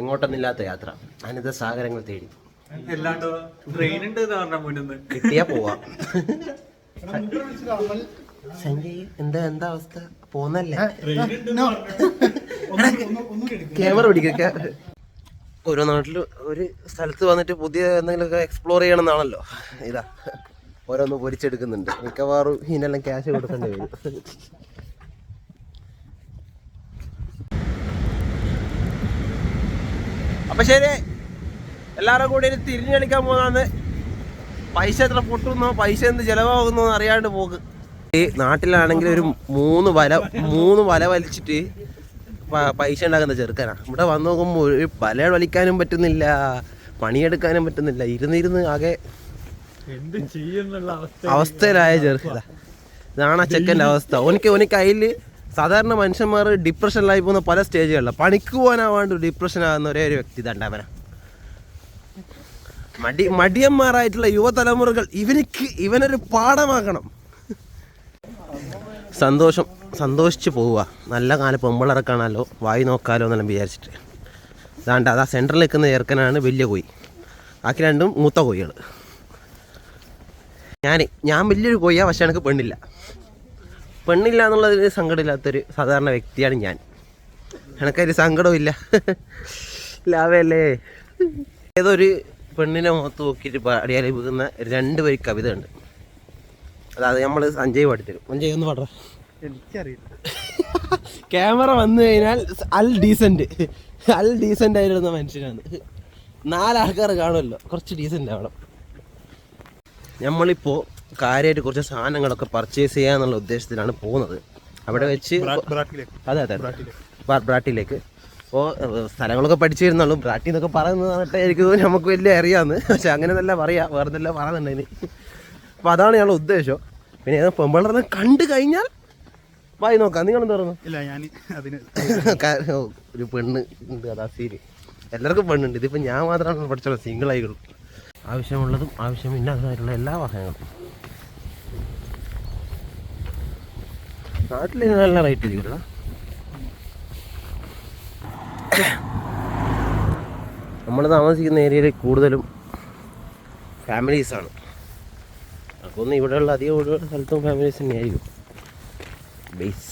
എങ്ങോട്ടൊന്നില്ലാത്ത യാത്ര. അനിത സാഗരങ്ങൾ തേടി. കിട്ടിയാ പോവാ. സഞ്ജയ് എന്താ എന്താ അവസ്ഥ? പോന്നല്ലേ? ക്യാമറ പിടിക്ക ഓരോ നാട്ടിൽ ഒരു സ്ഥലത്ത് വന്നിട്ട് പുതിയ എന്തെങ്കിലുമൊക്കെ എക്സ്പ്ലോർ ചെയ്യണമെന്നാണല്ലോ. ഇതാ. ഓരോന്ന് പൊരിച്ചെടുക്കുന്നുണ്ട്. മിക്കവാറും ഇതിനെല്ലാം ക്യാഷ് കൊടുക്കേണ്ടി വരും. അപ്പൊ ശരി. എല്ലാവരും കൂടി ഇനി തിരിഞ്ഞു കളിക്കാൻ പോകുന്നതാണ് പൈസ എത്ര പൊട്ടുന്നോ? പൈസ എന്ത് ചിലവാകുന്നോ എന്ന് അറിയാണ്ട് പോക്ക്. ഈ നാട്ടിലാണെങ്കിൽ ഒരു മൂന്ന് വല മൂന്ന് വല വലിച്ചിട്ട് പൈസ ഉണ്ടാക്കുന്ന ചെറുക്കനാ. ഇവിടെ വന്ന് നോക്കുമ്പോൾ ഒരു വല വലിക്കാനും പറ്റുന്നില്ല പണിയെടുക്കാനും പറ്റുന്നില്ല. ഇരുന്നിരുന്ന് ആകെ അവസ്ഥയിലായ ചെറുക്കത ഇതാണ് ആ ചെക്കന്റെ അവസ്ഥ. ഓനിക്ക് ഓനിക്ക് അതിൽ സാധാരണ മനുഷ്യന്മാർ ഡിപ്രഷനിലായി പോകുന്ന പല സ്റ്റേജുകളിലാണ് പണിക്ക് പോകാനാവാണ്ട് ഡിപ്രഷൻ ആകുന്ന ഒരേ ഒരു വ്യക്തി ദണ്ടാവന മടി മടിയന്മാരായിട്ടുള്ള യുവതലമുറകൾ ഇവനിക്ക് ഇവനൊരു പാഠമാക്കണം സന്തോഷം സന്തോഷിച്ച് പോവുക. നല്ല കാലം പെമ്പിളറക്കാണല്ലോ വായി നോക്കാലോ എന്നെല്ലാം വിചാരിച്ചിട്ട്. ഇതാണ്ട് അതാ സെന്ററിൽ നിൽക്കുന്ന ചെറുക്കനാണ് വലിയ കോയി. ബാക്കി രണ്ടും മൂത്ത കോയികൾ ഞാൻ ഞാൻ വലിയൊരു കോയിയാണ് പക്ഷേ എനിക്ക് പെണ്ണില്ല. പെണ്ണില്ല എന്നുള്ളതിൽ സങ്കടമില്ലാത്തൊരു സാധാരണ വ്യക്തിയാണ് ഞാൻ. എനിക്കൊരു സങ്കടവും ഇല്ല ലാഭല്ലേ ഏതൊരു പെണ്ണിനെ മുഖത്ത് നോക്കിയിട്ട് പാടിയാൽ വിൽക്കുന്ന രണ്ട് വരി കവിത ഉണ്ട് അതായത് നമ്മൾ സഞ്ജയ് പാടിത്തരും. സഞ്ജയ് ഒന്ന് പാടാ എനിക്കറിയില്ല. ക്യാമറ വന്നു കഴിഞ്ഞാൽ അൽ ഡീസന്റ് അൽ ഡീസന്റ് ആയിരുന്ന മനുഷ്യനാണ്. നാലാൾക്കാർ കാണുമല്ലോ. കുറച്ച് ഡീസന്റ് ആവണം. നമ്മളിപ്പോൾ കാര്യമായിട്ട് കുറച്ച് സാധനങ്ങളൊക്കെ പർച്ചേസ് ചെയ്യാന്നുള്ള ഉദ്ദേശത്തിലാണ് പോകുന്നത്. അവിടെ വെച്ച് അതെ അതെ ബ്രാ- ബ്രാട്ടിലേക്ക്. അപ്പോൾ സ്ഥലങ്ങളൊക്കെ പഠിച്ചിരുന്നുള്ളൂ. ബ്രാട്ടി എന്നൊക്കെ പറയുന്നത് എനിക്ക് നമുക്ക് വലിയ അറിയാമെന്ന് പക്ഷെ അങ്ങനെ നല്ല പറയാം. വേറെ നല്ല പറയുന്നുണ്ടതിന് അപ്പോൾ അതാണ് ഞങ്ങളുടെ ഉദ്ദേശം. പിന്നെ ഏതോ കണ്ടു കഴിഞ്ഞാൽ വായി നോക്കാം. നിങ്ങൾ എന്താ പറയുന്നത്? ഇല്ല ഞാൻ അതിന് ഒരു പെണ്ണ് ഉണ്ട്. അതാ സീന് എല്ലാവർക്കും പെണ്ണുണ്ട്. ഇതിപ്പോൾ ഞാൻ മാത്രമാണ് പഠിച്ചോളൂ സിംഗിൾ ആയിക്കുള്ളൂ ആവശ്യമുള്ളതും ആവശ്യമില്ലാത്തതായിട്ടുള്ള എല്ലാ വാഹനങ്ങളും നാട്ടിൽ നല്ല റേറ്റ് ഇരിക്കില്ല നമ്മൾ താമസിക്കുന്ന ഏരിയയിൽ കൂടുതലും ഫാമിലീസാണ് ഒന്ന് ഇവിടെയുള്ള അധികം ഇവിടെയുള്ള സ്ഥലത്തും ഫാമിലീസ് തന്നെയായിരിക്കും. ബേസ്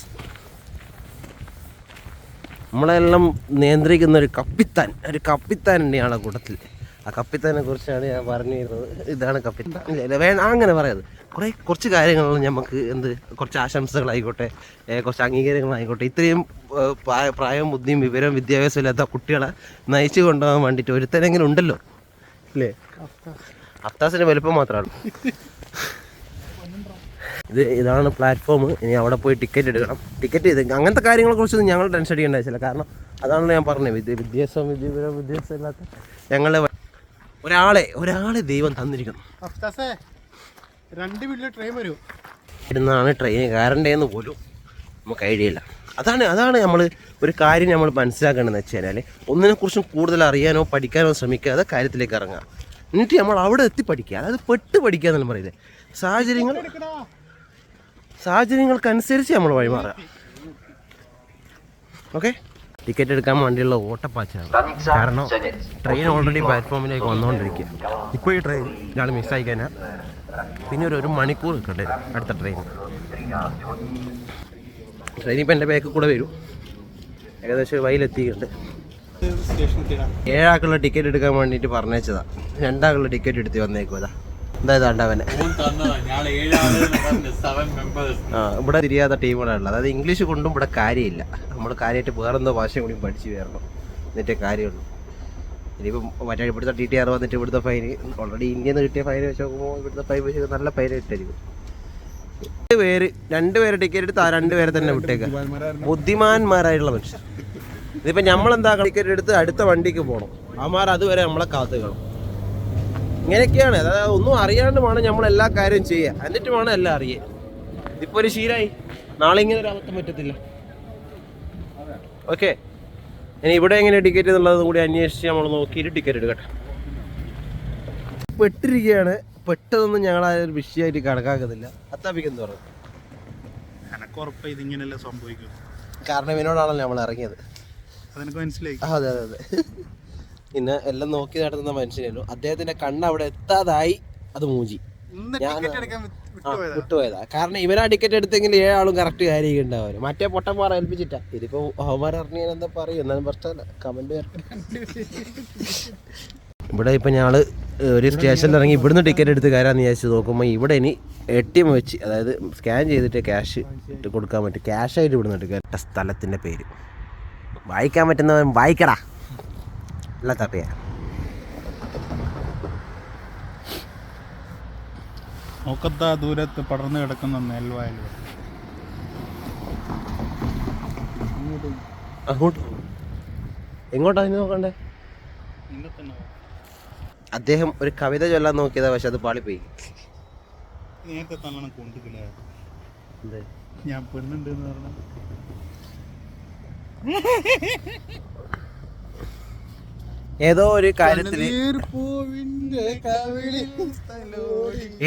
നമ്മളെല്ലാം നിയന്ത്രിക്കുന്ന ഒരു കപ്പിത്താൻ ഒരു കപ്പിത്താൻ തന്നെയാണ് കൂട്ടത്തിൽ ആ കപ്പിത്താനെ കുറിച്ചാണ് ഞാൻ പറഞ്ഞു വരുന്നത് ഇതാണ് കപ്പിത്താൻ. അങ്ങനെ പറയാത് കുറേ കുറച്ച് കാര്യങ്ങൾ നമുക്ക് എന്ത് കുറച്ച് ആശംസകളായിക്കോട്ടെ കുറച്ച് അംഗീകാരങ്ങളായിക്കോട്ടെ. ഇത്രയും പ്രായം ബുദ്ധിയും വിവരവും വിദ്യാഭ്യാസം ഇല്ലാത്ത കുട്ടികളെ നയിച്ചു കൊണ്ടുപോകാൻ വേണ്ടിയിട്ട് ഒരുത്തനെങ്കിലും ഉണ്ടല്ലോ അല്ലേ അഫ്താസിന്റെ വലുപ്പം മാത്രമാണ് ഇത് ഇതാണ് പ്ലാറ്റ്ഫോം ഇനി അവിടെ പോയി ടിക്കറ്റ് എടുക്കണം. ടിക്കറ്റ് ചെയ്ത് അങ്ങനത്തെ കാര്യങ്ങളെ കുറിച്ചൊന്നും ഞങ്ങൾ ടെൻഷൻ അടിക്കേണ്ട കാരണം അതാണല്ലോ ഞാൻ പറഞ്ഞത്. വിദ്യ വിദ്യാഭ്യാസം വിദ്യാഭ്യാസം ഇല്ലാത്ത ഞങ്ങളെ ഒരാളെ ഒരാളെ ദൈവം തന്നിരിക്കുന്നു. രണ്ട് വീട്ടിലെ ട്രെയിൻ വരൂ. ഇരുന്നാണ് ട്രെയിൻ കയറേണ്ടതെന്ന് പോലും നമുക്ക് ഐഡിയ ഇല്ല. അതാണ് അതാണ് നമ്മൾ ഒരു കാര്യം നമ്മൾ മനസ്സിലാക്കേണ്ടതെന്ന് വെച്ച് കഴിഞ്ഞാൽ ഒന്നിനെക്കുറിച്ചും കൂടുതൽ അറിയാനോ പഠിക്കാനോ ശ്രമിക്കാതെ കാര്യത്തിലേക്ക് ഇറങ്ങാം എന്നിട്ട് നമ്മൾ അവിടെ എത്തി പഠിക്കുക. അതായത് പെട്ട് പഠിക്കുക എന്നാണ് പറയുന്നത്. സാഹചര്യങ്ങൾ സാഹചര്യങ്ങൾക്കനുസരിച്ച് നമ്മൾ വഴിമാറുക ഓക്കെ ടിക്കറ്റ് എടുക്കാൻ വേണ്ടിയുള്ള ഓട്ടപ്പാച്ചാണ് കാരണം ട്രെയിൻ ഓൾറെഡി പ്ലാറ്റ്ഫോമിലേക്ക് വന്നുകൊണ്ടിരിക്കുക. ഇപ്പോൾ ഈ ട്രെയിൻ ഇയാൾ മിസ്സായി കഴിഞ്ഞാൽ പിന്നെ ഒരു ഒരു മണിക്കൂർ കിട്ടട്ടെ അടുത്ത ട്രെയിൻ ട്രെയിൻ ഇപ്പം എന്റെ ബാക്കിൽ കൂടെ വരും. ഏകദേശം വയലെത്തിയിട്ടുണ്ട് ഏഴാക്കുള്ള ടിക്കറ്റ് എടുക്കാൻ വേണ്ടിയിട്ട് പറഞ്ഞേച്ചതാ രണ്ടാക്കുള്ള ടിക്കറ്റ് എടുത്ത് വന്നേക്കുമതാ എന്തായത് അവനെ. ആ ഇവിടെ തിരിയാത്ത ടീമുകളാണുള്ളത് അതായത് ഇംഗ്ലീഷ് കൊണ്ടും ഇവിടെ കാര്യമില്ല. നമ്മൾ കാര്യമായിട്ട് വേറെന്തോ ഭാഷയും കൂടി പഠിച്ചു വരണം എന്നിട്ടേ കാര്യമുള്ളൂ. ഇനിയിപ്പം മറ്റേ ഇവിടുത്തെ ടി ടി ആർ വന്നിട്ട് ഇവിടുത്തെ ഫൈൻ ഓൾറെഡി ഇന്ത്യയിൽ നിന്ന് കിട്ടിയ ഫൈൻ വെച്ച് നോക്കുമ്പോൾ ഇവിടുത്തെ ഫൈൻ വെച്ച് നല്ല ഫൈൻ ഇട്ടായിരിക്കും രണ്ട് പേര് രണ്ട് പേര് ടിക്കറ്റ് എടുത്ത് ആ രണ്ട് പേരെ തന്നെ വിട്ടേക്കാം. ബുദ്ധിമാന്മാരായിട്ടുള്ള മനുഷ്യർ. ഇതിപ്പോൾ നമ്മളെന്താ ടിക്കറ്റ് എടുത്ത് അടുത്ത വണ്ടിക്ക് പോകണം അവന്മാർ അതുവരെ നമ്മളെ കാത്തു കാണും ഇങ്ങനെയൊക്കെയാണ്. അതായത് ഒന്നും അറിയാണ്ട് വേണം നമ്മൾ എല്ലാ കാര്യവും ചെയ്യുക. എന്നിട്ട് വേണം എല്ലാം അറിയാൻ ഇതിപ്പോൾ ഒരു ശീലമായി നാളെ ഇങ്ങനെ ഒരു അബദ്ധം പറ്റത്തില്ല. ഓക്കെ ഇനി ഇവിടെ എങ്ങനെ ടിക്കറ്റ് എന്നുള്ളതും കൂടി അന്വേഷിച്ച് നമ്മൾ നോക്കിയിട്ട് ടിക്കറ്റ് എടുക്കട്ടെ പെട്ടിരിക്കുകയാണ്. പെട്ടതൊന്നും ഞങ്ങൾ ആ ഒരു വിഷയമായിട്ട് കണക്കാക്കുന്നില്ല. അത്താപിക്കും പറഞ്ഞു? എനക്കുറപ്പ് ഇതിങ്ങനെയല്ലേ സംഭവിക്കും. കാരണം ഇവനോടാണല്ലോ നമ്മൾ ഇറങ്ങിയത്. അതെനിക്ക് മനസ്സിലായി. അതെ അതെ അതെ. പിന്നെ എല്ലാം നോക്കി നടത്തുന്ന മനുഷ്യനല്ലോ അദ്ദേഹത്തിന്റെ കണ്ണ് അവിടെ എത്താതായി. അത് മൂജി ഞാൻ- വിട്ടുപോയതാ കാരണം ഇവരാ ടിക്കറ്റ് എടുത്തെങ്കിൽ ഏഴാളും കറക്റ്റ് കാര്യം ഉണ്ടാവും മറ്റേ പാറ ഏൽപ്പിച്ചിട്ടാ. ഇതിപ്പോ ഹോമാർ അറിഞ്ഞ പറയും? എന്നാലും പ്രശ്നമല്ല കമന്റ് ഇവിടെ ഇപ്പൊ ഞങ്ങൾ ഒരു സ്റ്റേഷനിൽ ഇറങ്ങി ഇവിടുന്ന് ടിക്കറ്റ് എടുത്ത് കയറാന്ന് വിചാരിച്ച് നോക്കുമ്പോൾ ഇവിടെ ഇനി എ ടി എം വെച്ച് അതായത് സ്കാൻ ചെയ്തിട്ട് ക്യാഷ് ഇട്ട് കൊടുക്കാൻ പറ്റും. ക്യാഷ് ആയിട്ട് ഇവിടുന്ന് എടുക്കുക സ്ഥലത്തിന്റെ പേര്. വായിക്കാൻ പറ്റുന്നവൻ വായിക്കടാ. അല്ല നോക്കത്താ ദൂരത്ത് പടർന്നു കിടക്കുന്ന നെൽവയലുകൾ. അങ്ങോട്ട് എങ്ങോട്ടാ ഇനി നോക്കണ്ടേ. അദ്ദേഹം ഒരു കവിത ചൊല്ലാൻ നോക്കിയതാ പക്ഷെ അത് പാളിപ്പോയി. നേരത്തെ തന്നെ കൊണ്ടുക്കില്ല ഞാൻ പെണ്ണുണ്ട് എന്ന് പറഞ്ഞ. ഏതോ ഒരു കാര്യത്തിൽ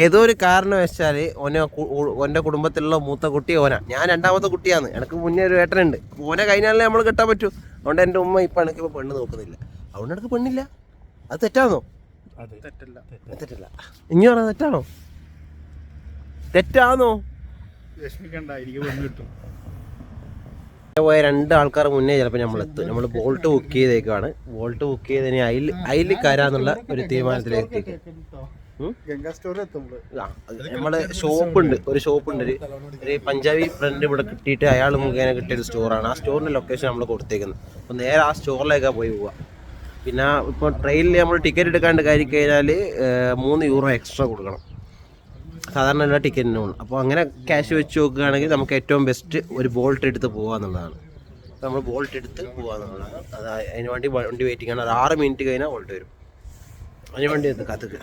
ഏതോ ഒരു കാരണം വെച്ചാൽ ഓനെ ഓന്റെ കുടുംബത്തിലുള്ള മൂത്ത കുട്ടി ഓന. ഞാൻ രണ്ടാമത്തെ കുട്ടിയാണ്. എനിക്ക് മുന്നേ ഒരു ഏട്ടനുണ്ട്. ഓനെ കഴിഞ്ഞാലേ നമ്മൾ കെട്ടാൻ പറ്റൂ. അതുകൊണ്ട് എന്റെ ഉമ്മ ഇപ്പം എനിക്ക് ഇപ്പൊ പെണ്ണ് നോക്കുന്നില്ല. അതുകൊണ്ട് എനിക്ക് പെണ്ണില്ല. അത് തെറ്റാണോ അതെ. തെറ്റല്ല. ഇനി പറഞ്ഞ തെറ്റാണോ? തെറ്റാണോ വിഷമിക്കണ്ട. എനിക്ക് പെണ്ണ് കിട്ടും. പോയ രണ്ട് ആൾക്കാർ മുന്നേ ചിലപ്പോൾ നമ്മൾ എത്തും. നമ്മൾ ബോൾട്ട് ബുക്ക് ചെയ്തേക്കാണ് ബോൾട്ട് ബുക്ക് ചെയ്തതിന് അതിൽ അതിൽ കയറാന്നുള്ള ഒരു തീരുമാനത്തിലേക്ക് നമ്മൾ ഷോപ്പുണ്ട് ഒരു ഷോപ്പുണ്ട് ഒരു ഒരു പഞ്ചാബി ഫ്രണ്ട് ഇവിടെ കിട്ടിയിട്ട് അയാൾ മുഖേന കിട്ടിയ ഒരു സ്റ്റോറാണ് ആ സ്റ്റോറിന്റെ ലൊക്കേഷൻ നമ്മൾ കൊടുത്തേക്കുന്നത്. അപ്പോൾ നേരെ ആ സ്റ്റോറിലേക്കാണ് പോയി പോവുക പിന്നെ ഇപ്പോൾ ട്രെയിനിൽ നമ്മൾ ടിക്കറ്റ് എടുക്കാണ്ട് കയറി കഴിഞ്ഞാൽ മൂന്ന് യൂറോ എക്സ്ട്രാ കൊടുക്കണം. സാധാരണ ടിക്കറ്റിനും ഉള്ളു അപ്പോൾ അങ്ങനെ ക്യാഷ് വെച്ച് നോക്കുകയാണെങ്കിൽ നമുക്ക് ഏറ്റവും ബെസ്റ്റ് ഒരു ബോൾട്ട് എടുത്ത് പോകാന്നുള്ളതാണ് എന്നുള്ളതാണ്. നമ്മൾ ബോൾട്ട് എടുത്ത് പോകാന്നുള്ളതാണ് അത് അതിന് വേണ്ടി വണ്ടി വെയിറ്റിംഗ് ആണ്. അത് ആറ് മിനിറ്റ് കഴിഞ്ഞാൽ ബോൾട്ട് വരും. അതിന് വേണ്ടി എടുത്ത് കാത്തുക്കുക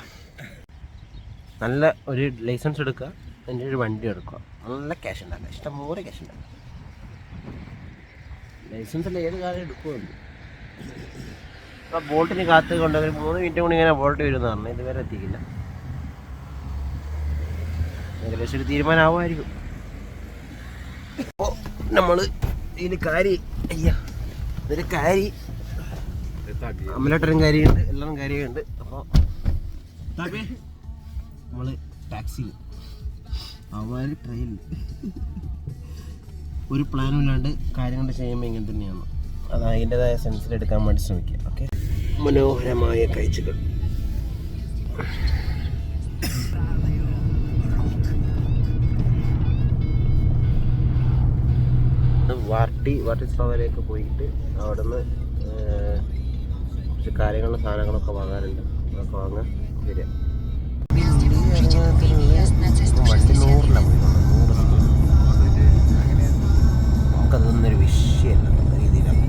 നല്ല ഒരു ലൈസൻസ് എടുക്കുക. അതിന്റെ ഒരു വണ്ടി എടുക്കുക. നല്ല ക്യാഷ് ഉണ്ടാക്കുക. ഇഷ്ടംപോലെ ക്യാഷ് ഉണ്ടാക്കുക. ലൈസൻസിൽ ഏത് കാലം എടുക്കുമല്ലോ ആ ബോൾട്ടിന് കാത്ത് ഒരു മൂന്ന് മിനിറ്റ് കൊണ്ട് ഇങ്ങനെ ബോൾട്ട് വരുന്നതാണ്. ഇതുവരെ എത്തിക്കില്ല ഏകദേശം ഒരു തീരുമാനമാവുമായിരിക്കും. അപ്പോൾ നമ്മൾ ഇതിന് കാരി അയ്യ ഇതിന് കാരി. അമലേട്ടനും കാര്യമുണ്ട് എല്ലാം കാര്യമുണ്ട് അപ്പോൾ നമ്മൾ ടാക്സി. അവന്മാർ ട്രെയിൻ. ഒരു പ്ലാനും ഇല്ലാണ്ട് കാര്യങ്ങൾ ചെയ്യുമ്പോൾ ഇങ്ങനെ തന്നെയാണ്. അത് അതിന്റെതായ സെൻസിൽ എടുക്കാൻ വേണ്ടി ശ്രമിക്കുക. ഓക്കെ മനോഹരമായ കാഴ്ചകൾ. വാർട്ടി വാർട്ടി സ്ലോവയിലേക്ക് പോയിട്ട് അവിടുന്ന് നിന്ന് കുറച്ച് കാര്യങ്ങളും സാധനങ്ങളൊക്കെ വാങ്ങാനുണ്ട്. അതൊക്കെ വാങ്ങാൻ വരിക. വണ്ടി നൂറിലാണ് പോയി നൂറ് നമുക്കതൊന്നൊരു വിഷയമല്ല. നല്ല രീതിയിലാണ്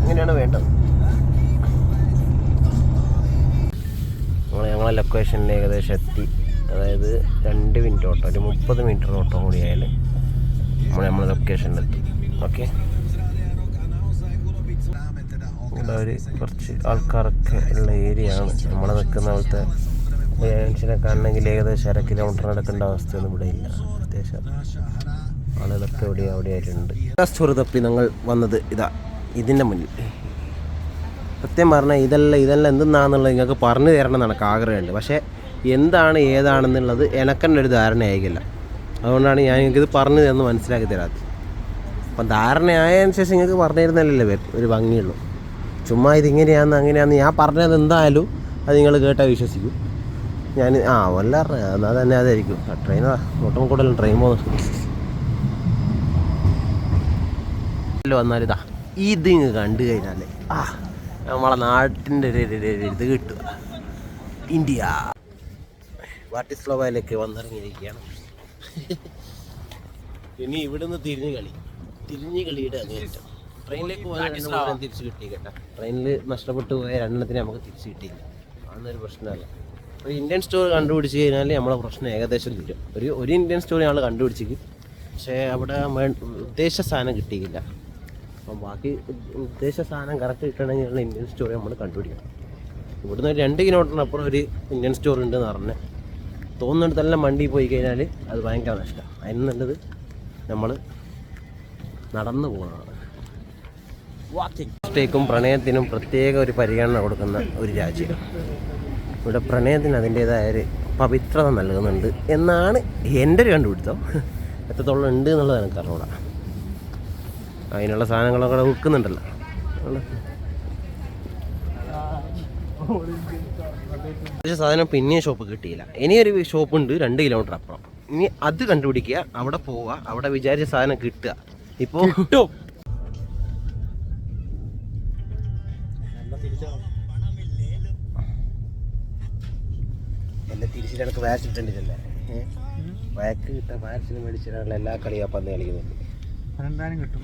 അങ്ങനെയാണ് വേണ്ടത്? ഞങ്ങളെ ലൊക്കേഷനിൽ ഏകദേശം എത്തി. അതായത് രണ്ട് മിനിറ്റ് ഓട്ടോ ഒരു മുപ്പത് മീറ്റർ ഓട്ടോ കൂടി ആയാൽ നമ്മൾ നമ്മുടെ ലൊക്കേഷനിലെത്തും ഓക്കെ ഇവിടെ ഒരു കുറച്ച് ആൾക്കാരൊക്കെ ഉള്ള ഏരിയ ആണ്. നമ്മൾ നിൽക്കുന്ന പോലത്തെ മനുഷ്യനെ കാണണമെങ്കിൽ ഏകദേശം അര കിലോമീറ്റർ നടക്കേണ്ട അവസ്ഥയൊന്നും ഇവിടെ ഇല്ല. അത്യാവശ്യം ആളുകളൊക്കെ ഇവിടെ അവിടെ ആയിട്ടുണ്ട്. സ്റ്റോർ തപ്പി ഞങ്ങൾ വന്നത് ഇതാ ഇതിന്റെ മുന്നിൽ. സത്യം പറഞ്ഞാൽ ഇതെല്ലാം ഇതെല്ലാം എന്തെന്നാണെന്നുള്ളത് നിങ്ങൾക്ക് പറഞ്ഞു തരണം എന്നാണ് ആഗ്രഹമുണ്ട്. പക്ഷേ എന്താണ് ഏതാണെന്നുള്ളത് എനക്കെന്നെ ഒരു ധാരണയായിക്കില്ല അതുകൊണ്ടാണ് ഞാൻ ഇത് പറഞ്ഞു തന്ന് മനസ്സിലാക്കി തരാത്തത്. അപ്പം ധാരണയായതിനു ശേഷം നിങ്ങൾക്ക് പറഞ്ഞു തരുന്നല്ലേ ഒരു ഭംഗിയുള്ളൂ. ചുമ്മാ ഇതിങ്ങനെയാന്ന് അങ്ങനെയാണെന്ന് ഞാൻ പറഞ്ഞത് എന്തായാലും അത് നിങ്ങൾ കേട്ടാൽ വിശ്വസിക്കും. ഞാൻ ആ വല്ല എന്നാൽ തന്നെ അതായിരിക്കും. ആ ട്രെയിനാ ഒട്ടും കൂടുതലും ട്രെയിൻ പോകുന്നു വന്നാലിതാ ഇത്. ഇങ്ങ് കണ്ടു കഴിഞ്ഞാൽ ആ നമ്മളെ നാട്ടിന്റെ ഒരു ഇത് കിട്ടുക ഇന്ത്യ. വാട്ടിസ്ലോവയിലേക്ക് വന്നിറങ്ങിയിരിക്കുകയാണ് ഇനി ഇവിടുന്ന് തിരിഞ്ഞു കളി. തിരിഞ്ഞു കളിയുടെ അങ്ങേറ്റം ട്രെയിനിലേക്ക് പോകാൻ തിരിച്ചു തിരിച്ച് കിട്ടി കേട്ടോ. ട്രെയിനിൽ നഷ്ടപ്പെട്ടു പോയ രണ്ടെണ്ണത്തിന് നമുക്ക് തിരിച്ചു കിട്ടിയില്ല. അതൊന്നൊരു പ്രശ്നമല്ല. ഒരു ഇന്ത്യൻ സ്റ്റോർ കണ്ടുപിടിച്ച് കഴിഞ്ഞാൽ നമ്മളെ പ്രശ്നം ഏകദേശം തീരും. ഒരു ഒരു ഇന്ത്യൻ സ്റ്റോർ ഞങ്ങൾ കണ്ടുപിടിച്ചിരിക്കും പക്ഷേ അവിടെ ഉദ്ദേശ സാധനം കിട്ടിയില്ല. അപ്പം ബാക്കി ഉദ്ദേശ സാധനം കറക്റ്റ് കിട്ടണമെങ്കിൽ ഇന്ത്യൻ സ്റ്റോർ നമ്മൾ കണ്ടുപിടിക്കണം. ഇവിടുന്ന് ഒരു രണ്ട് കിലോമീറ്ററിനപ്പുറം ഒരു ഇന്ത്യൻ സ്റ്റോർ ഉണ്ടെന്ന് പറഞ്ഞ്. തോന്നുന്നിടത്തെല്ലാം വണ്ടി പോയി കഴിഞ്ഞാൽ അത് ഭയങ്കര നഷ്ടമാണ് അതിന് നല്ലത് നമ്മൾ നടന്നു പോകുന്നതാണ് ഇഷ്ടേക്കും പ്രണയത്തിനും പ്രത്യേക ഒരു പരിഗണന കൊടുക്കുന്ന ഒരു രാജ്യം. ഇവിടെ പ്രണയത്തിന് അതിന്റേതായ ഒരു പവിത്രത നൽകുന്നുണ്ട് എന്നാണ് എന്റെ ഒരു കണ്ടുപിടുത്തം. എത്രത്തോളം ഉണ്ട് എന്നുള്ളത് എനിക്ക് അറിഞ്ഞൂടാ. അതിനുള്ള സാധനങ്ങളൊക്കെ വിൽക്കുന്നുണ്ടല്ലോ. ഒരു സാധനം പിന്നെയും ഷോപ്പ് കിട്ടിയില്ല. ഇനിയൊരു ഷോപ്പ് ഉണ്ട് രണ്ട് കിലോമീറ്റർ അപ്പുറം. ഇനി അത് കണ്ടുപിടിക്കുക അവിടെ പോവുക അവിടെ വിചാരിച്ച സാധനം കിട്ടുക. ഇപ്പോൾ എന്നെ തിരിച്ചിട്ട് എനിക്ക് വാക്സിൻ ഇട്ടിട്ടില്ലേ വാക്ക് കിട്ടാൻ വാക്സിൻ മേടിച്ചിട്ടാണല്ലോ എല്ലാ കളിയും പന്ത് കളിക്കുന്നുണ്ട്. കിട്ടും.